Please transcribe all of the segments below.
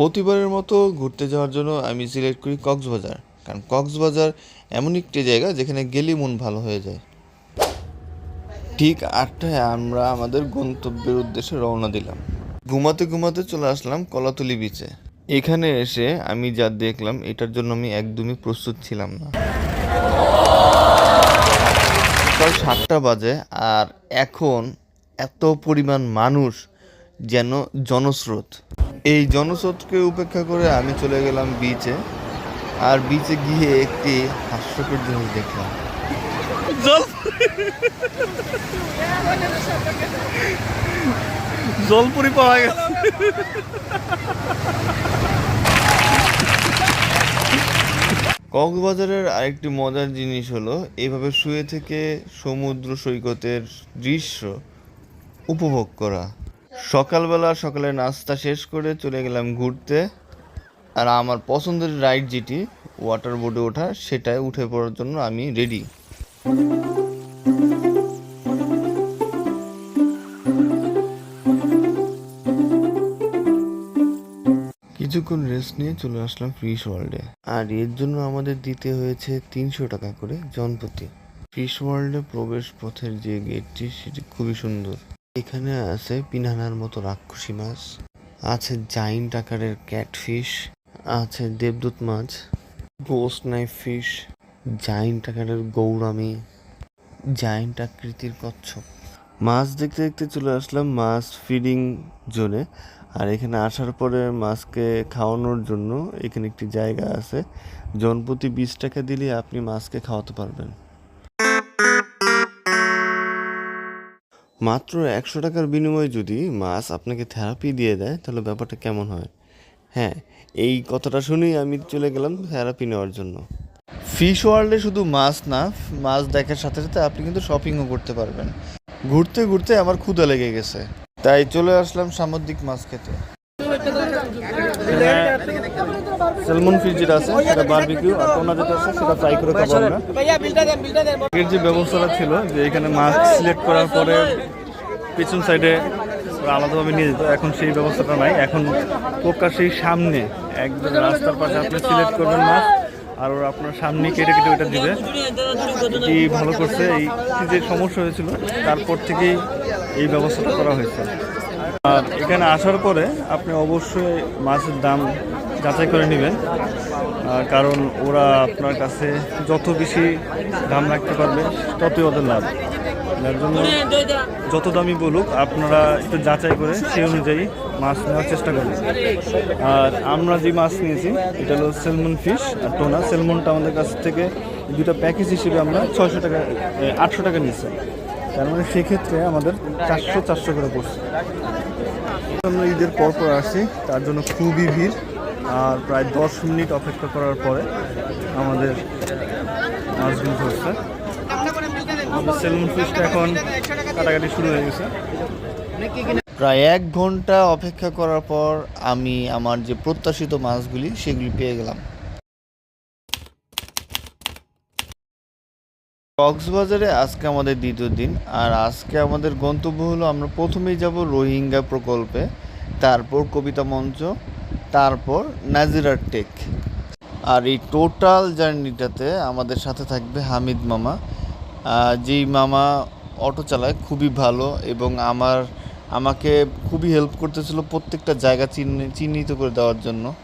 প্রতিবারের মতো ঘুরতে যাওয়ার জন্য আমি সিলেক্ট করি কক্সবাজার। কারণ কক্সবাজার এমন একটি জায়গা যেখানে গেলে মন ভালো হয়ে যায়। ঠিক আটটায় আমরা আমাদের গন্তব্যের উদ্দেশ্যে রওনা দিলাম। ঘুমাতে ঘুমাতে চলে আসলাম কলাতলি বিচে এখানে এসে আমি যা দেখলাম, এটার জন্য আমি একদমই প্রস্তুত ছিলাম না। সকাল সাতটা বাজে আর এখন এত পরিমাণ মানুষ যেন জনস্রোত। এই জনস্রোতকে উপেক্ষা করে আমি চলে গেলাম বিচে আর বিচে গিয়ে একটি হাস্যকর জিনিস দেখলাম। জলপুরি পাওয়া গেছে। কক্সবাজারের আরেকটি মজার জিনিস হলো এইভাবে শুয়ে থেকে সমুদ্র সৈকতের দৃশ্য উপভোগ করা। সকালবেলা সকালে নাস্তা শেষ করে চলে গেলাম ঘুরতে। আর আমার পছন্দের রাইড যেটি ওয়াটার বোর্ডে ওঠা, সেটায় উঠে পড়ার জন্য আমি রেডি কিছুক্ষণ রেস্ট নিয়ে চলে আসলাম ফিশ ওয়ার্ল্ডে আর এর জন্য আমাদের দিতে হয়েছে তিনশো টাকা করে জনপ্রতি ফিশ ওয়ার্ল্ডে প্রবেশ পথের যে গেটটি সেটি খুবই সুন্দর। এখানে আছে পিনানার মতো রাক্ষসী মাছ, আছে জাইন্ট আকারের ক্যাটফিশ আছে দেবদূত মাছ গোস্ট নাইফ ফিশ জাইন্ট আকারের গৌরামি জাইন্ট আকৃতির কচ্ছপ। মাছ দেখতে দেখতে চলে আসলাম মাছ ফিডিং জোনে, আর এখানে আসার পরে মাছকে খাওয়ানোর জন্য এখানে একটি জায়গা আছে। জনপ্রতি বিশ টাকা দিলে আপনি মাছকে খাওয়াতে পারবেন। মাত্র একশো টাকার বিনিময়ে যদি মাছ আপনাকে থেরাপি দিয়ে দেয়, তাহলে ব্যাপারটা কেমন হয়? হ্যাঁ এই কথাটা শুনেই আমি চলে গেলাম থেরাপি নেওয়ার জন্য। ফিশ ওয়ার্ল্ডে শুধু মাছ না, মাছ দেখার সাথে সাথে আপনি কিন্তু শপিংও করতে পারবেন। ঘুরতে ঘুরতে আমার ক্ষুধা লেগে গেছে। তাই চলে আসলাম সামুদ্রিক মাছ খেতে। সেলমন ফিশ যেটা আছে, সেটা বারবিকিউ আর টোনা যেটা আছে, সেটা ফ্রাই করে খাব আমরা। আগের যে ব্যবস্থাটা ছিল, যে এখানে মাছ সিলেক্ট করার পরে পিছন সাইডে আলাদাভাবে নিয়ে যেত, এখন সেই ব্যবস্থাটা নাই। এখন পোকা সেই সামনে, একদম রাস্তার পাশে আপনি সিলেক্ট করবেন মাছ, আর ওরা আপনার সামনে কেটে কেটে ওটা দিবে। এটি ভালো করছে, এই যে সমস্যা হয়েছিল, তারপর থেকেই এই ব্যবস্থাটা করা হয়েছে। আর এখানে আসার পরে আপনি অবশ্যই মাছের দাম যাচাই করে নেবেন। কারণ ওরা আপনার কাছে যত বেশি দাম রাখতে পারবে, ততই ওদের লাভ। যার জন্য যত দামি বলুক, আপনারা একটু যাচাই করে সেই অনুযায়ী মাছ নেওয়ার চেষ্টা করবেন আর আমরা যে মাছ নিয়েছি, এটা হলো সেলমন ফিশ আর টোনা। সেলমনটা আমাদের কাছ থেকে দুটো প্যাকেজ হিসেবে আমরা ছয়শো টাকা আটশো টাকা নিয়েছি। তার মানে সেক্ষেত্রে আমাদের চারশো চারশো করে পড়ছে। আমরা ঈদের পর পর আসছি তার জন্য খুবই ভিড়। আর প্রায় দশ মিনিট অপেক্ষা করার পরে আমাদের মাছগুলো ধরছে সেলুন ফিসটা এখন কাটাকাটি শুরু হয়ে গেছে। প্রায় এক ঘণ্টা অপেক্ষা করার পর আমি আমার যে প্রত্যাশিত মাছগুলি, সেগুলি পেয়ে গেলাম। কক্সবাজারে আজকে আমাদের দ্বিতীয় দিন, আর আজকে আমাদের গন্তব্য হলো আমরা প্রথমেই যাব রোহিঙ্গা প্রকল্পে। তারপর কবিতা মঞ্চ তারপর নাজিরার টেক। আর এই টোটাল জার্নিটাতে আমাদের সাথে থাকবে হামিদ মামা। যেই মামা অটো চালায়, খুবই ভালো এবং আমার, আমাকে খুবই হেল্প করতেছিল প্রত্যেকটা জায়গা চিহ্নি- চিহ্নিত করে দেওয়ার জন্য।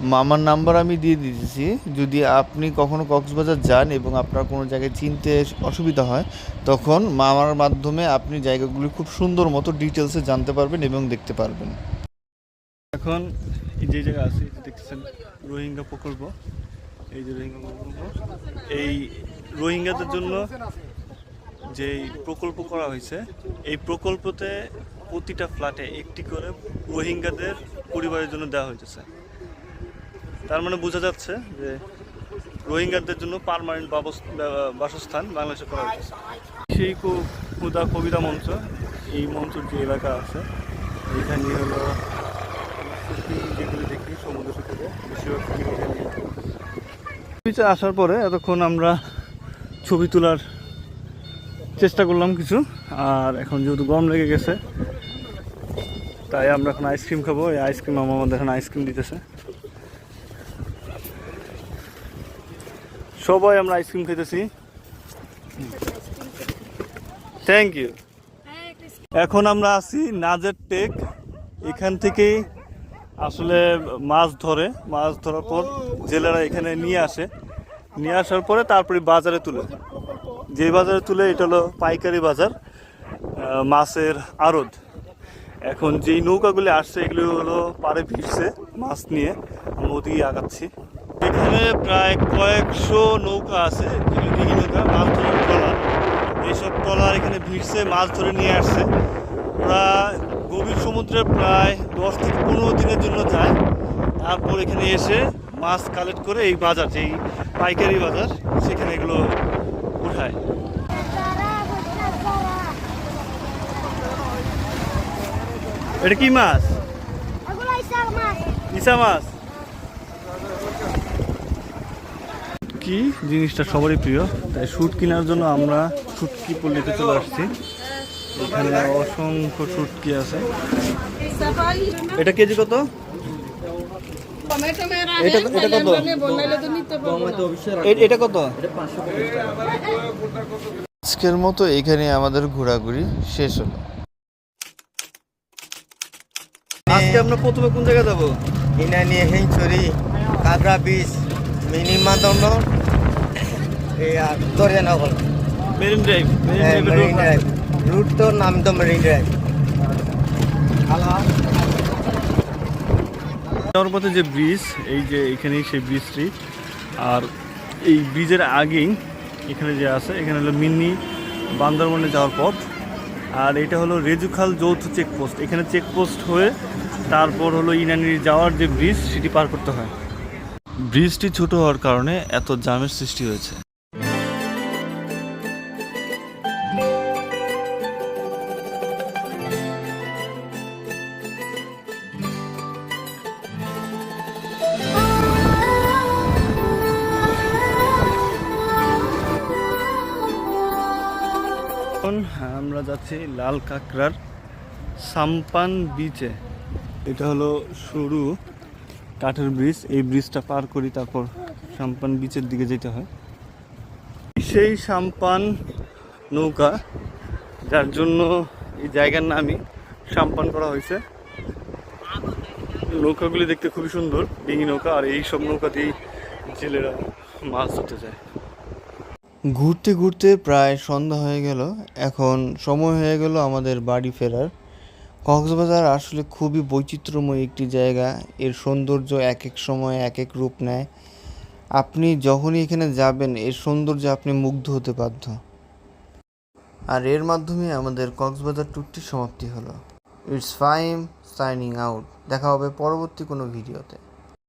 মামার নাম্বার আমি দিয়ে দিতেছি। যদি আপনি কখনো কক্সবাজার যান এবং আপনার কোনো জায়গায় চিনতে অসুবিধা হয়, তখন মামার মাধ্যমে আপনি জায়গাগুলি খুব সুন্দর মতো ডিটেলসে জানতে পারবেন এবং দেখতে পারবেন। এখন এই যে জায়গা আছে দেখতেছেন, রোহিঙ্গা প্রকল্প। এই যে রোহিঙ্গা প্রকল্প। এই রোহিঙ্গাদের জন্য যে প্রকল্প করা হয়েছে, এই প্রকল্পতে প্রতিটা ফ্ল্যাটে একটি করে রোহিঙ্গাদের পরিবারের জন্য দেওয়া হয়েছে তার মানে বোঝা যাচ্ছে যে রোহিঙ্গাদের জন্য পারমানেন্ট বাসস্থান বাংলাদেশে করা হয়েছে সেই কু- ক্ষুদা কবিতা মঞ্চ, এই মঞ্চের যে এলাকা আছে, এখানে হলো যেগুলো দেখি সমুদ্র সৈকতে বেশিরভাগ ছবি আসার পরে এতক্ষণ আমরা ছবি তোলার চেষ্টা করলাম কিছু আর এখন যেহেতু গরম লেগে গেছে তাই আমরা এখন আইসক্রিম খাব। এই আইসক্রিম আমার আমাদের এখন আইসক্রিম দিতেছে। সবাই আমরা আইসক্রিম খেতেছি থ্যাংক ইউ এখন আমরা আছি নাজের টেক। এখান থেকেই আসলে মাছ ধরে, মাছ ধরার পর জেলেরা এখানে নিয়ে আসে। নিয়ে আসার পরে তারপরে বাজারে তুলে। যে বাজারে তুলে, এটা হলো পাইকারি বাজার মাছের আড়ত। এখন যেই নৌকাগুলি আসছে, এগুলি হলো পাড়ে ভিড়ছে মাছ নিয়ে। নদী আগাচ্ছি। এখানে প্রায় কয়েকশো নৌকা আছে নৌকা, মাছ ধরার ট্রলার। এইসব ট্রলার এখানে ভিড়ছে মাছ ধরে নিয়ে আসছে। ওরা সমুদ্রে প্রায় দশ থেকে পনেরো দিনের জন্য যায়। তারপর এখানে এসে মাছ কালেক্ট করে এই বাজার, যেই পাইকারি বাজার, সেখানে এগুলো উঠায়। এটা কি মাছ? ইসা মাছ। কি জিনিসটা সবারই প্রিয়, তাই শুট কেনার জন্য আমরা শুটকি পল্লীতে চলে আসছি। এখানে অসংখ্য শুটকি আছে। এটা কেজি কত? এটা এটা কত? এ- এটা কত? আজকের মতো এখানে আমাদের ঘোরাঘুরি শেষ হলো। আজকে আমরা প্রথমে কোন জায়গায় যাব? ইনানি হেঞ্চুরি কাবরা বিচ মিনি মাদন্ড এই আর দরিয়ানগর। মেরিন ড্রাইভ হ্যাঁ, মেরিন ড্রাইভ। রুট তো নাম তো মেরিন ড্রাইভ যাওয়ার পথে যে ব্রিজ এই যে এখানেই সেই ব্রিজটি আর এই ব্রিজের আগেই এখানে যে আছে এখানে হলো মিনি বান্দরবনে যাওয়ার পথ। আর এটা হলো রেজুখাল যৌথ চেকপোস্ট এখানে চেকপোস্ট হয়ে তারপর হলো ইনানির যাওয়ার যে ব্রিজ সেটি পার করতে হয়। ব্রিজটি ছোট হওয়ার কারণে এত জামের সৃষ্টি হয়েছে। যাচ্ছি লাল কাঁকড়ার সাম্পান বিচে এটা হলো সরু কাঠের ব্রিজ এই ব্রিজটা পার করি তারপর সাম্পান বিচের দিকে যেতে হয়। সেই সাম্পান নৌকা, যার জন্য এই জায়গার নামই সাম্পান করা হয়েছে। নৌকাগুলি দেখতে খুবই সুন্দর, ডিঙি নৌকা আর এই সব নৌকা দিয়েই জেলেরা মাছ ধরতে যায়। ঘুরতে ঘুরতে প্রায় সন্ধ্যা হয়ে গেল। এখন সময় হয়ে গেল আমাদের বাড়ি ফেরার। কক্সবাজার আসলে খুবই বৈচিত্র্যময় একটি জায়গা। এর সৌন্দর্য এক এক সময় এক এক রূপ নেয়। আপনি যখনই এখানে যাবেন, এর সৌন্দর্যে আপনি মুগ্ধ হতে বাধ্য। আর এর মাধ্যমে আমাদের কক্সবাজার ট্যুরটি সমাপ্তি হলো। It's Fahim signing out. দেখা হবে পরবর্তী কোনো ভিডিওতে।